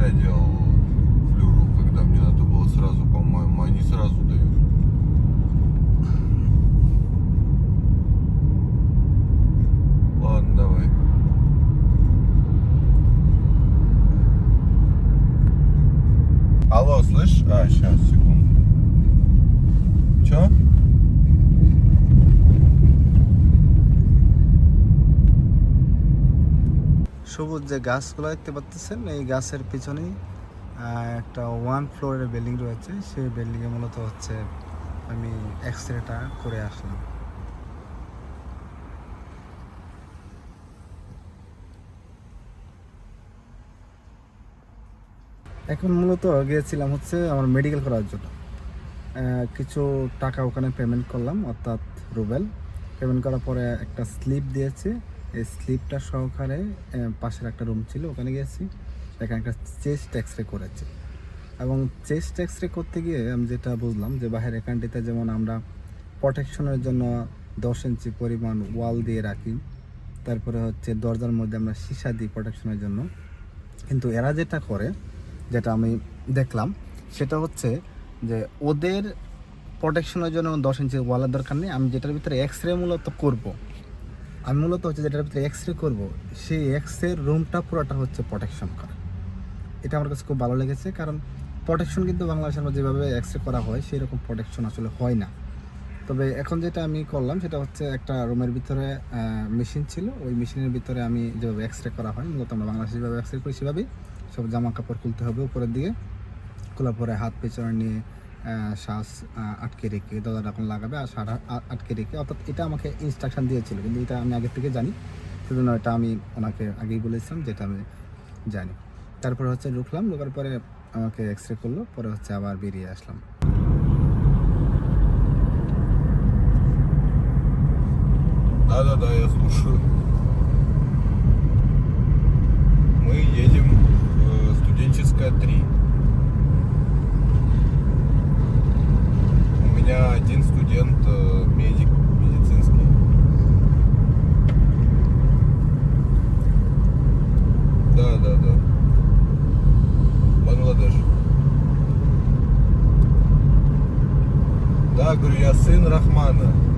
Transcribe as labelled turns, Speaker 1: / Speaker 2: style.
Speaker 1: всегда делал флюру, когда мне надо было сразу, по-моему, они сразу дают. Ладно, давай. Алло, слышь? А, сейчас, секунду. Чё?
Speaker 2: যে গাছগুলো দেখতে পাচ্ছেন এই গাছের পিছনেই একটা ওয়ান ফ্লোরের বিল্ডিং রয়েছে। সেই বিল্ডিংয়ে মূলত হচ্ছে আমি এক্স রেটা করে আসলাম। এখন মূলত গিয়েছিলাম হচ্ছে আমার মেডিকেল করার জন্য। কিছু টাকা ওখানে পেমেন্ট করলাম, অর্থাৎ রুবেল। পেমেন্ট করার পরে একটা স্লিপ দিয়েছে। স্লিপটা সহকারে পাশের একটা রুম ছিল, ওখানে গিয়েছি। এখানে একটা চেস্ট এক্স রে করেছে। এবং চেস্ট এক্স রে করতে গিয়ে আমি যেটা বুঝলাম যে বাহির এখানটিতে যেমন আমরা প্রোটেকশনের জন্য দশ ইঞ্চি পরিমাণ ওয়াল দিয়ে রাখি, তারপরে হচ্ছে দরজার মধ্যে আমরা সীসা দিই প্রোটেকশনের জন্য। কিন্তু এরা যেটা করে, যেটা আমি দেখলাম, সেটা হচ্ছে যে ওদের প্রোটেকশনের জন্য দশ ইঞ্চি ওয়ালের দরকার নেই। আমি যেটার ভিতরে এক্স রে মূলত করব আমি মূলত হচ্ছে যেটার ভিতরে এক্স রে করব, সেই এক্স রে রুমটা পুরোটা হচ্ছে প্রোটেকশন করা। এটা আমার কাছে খুব ভালো লেগেছে, কারণ প্রোটেকশন কিন্তু বাংলাদেশের মধ্যে যেভাবে এক্স রে করা হয় সেই রকম প্রোটেকশন আসলে হয় না। তবে এখন যেটা আমি করলাম, সেটা হচ্ছে একটা রুমের ভিতরে মেশিন ছিল। ওই মেশিনের ভিতরে আমি যেভাবে এক্স রে করা হয়, মূলত আমরা বাংলাদেশে যেভাবে এক্স রে করি সেভাবেই সব জামা কাপড় খুলতে হবে উপরের দিকে। খোলার পরে হাত পেছনে নিয়ে শ্বাস আহ, আটকে রেখে দরজা যখন লাগাবে আর সারা আটকে রেখে অর্থাৎ এটা আমাকে ইনস্ট্রাকশন দিয়েছিল কিন্তু এটা আমি আগে থেকে জানি সেজন্য এটা আমি ওনাকে আগেই বলেছিলাম যেটা আমি জানি তারপরে হচ্ছে ঢুকলাম ঢোকার পরে আমাকে এক্স রে করলো পরে হচ্ছে আবার বেরিয়ে আসলাম
Speaker 1: Да-да-да, я слушаю. Один студент э, медик медицинский. Да, да, да. Бангладеш. Да, говорю, я сын Рахмана.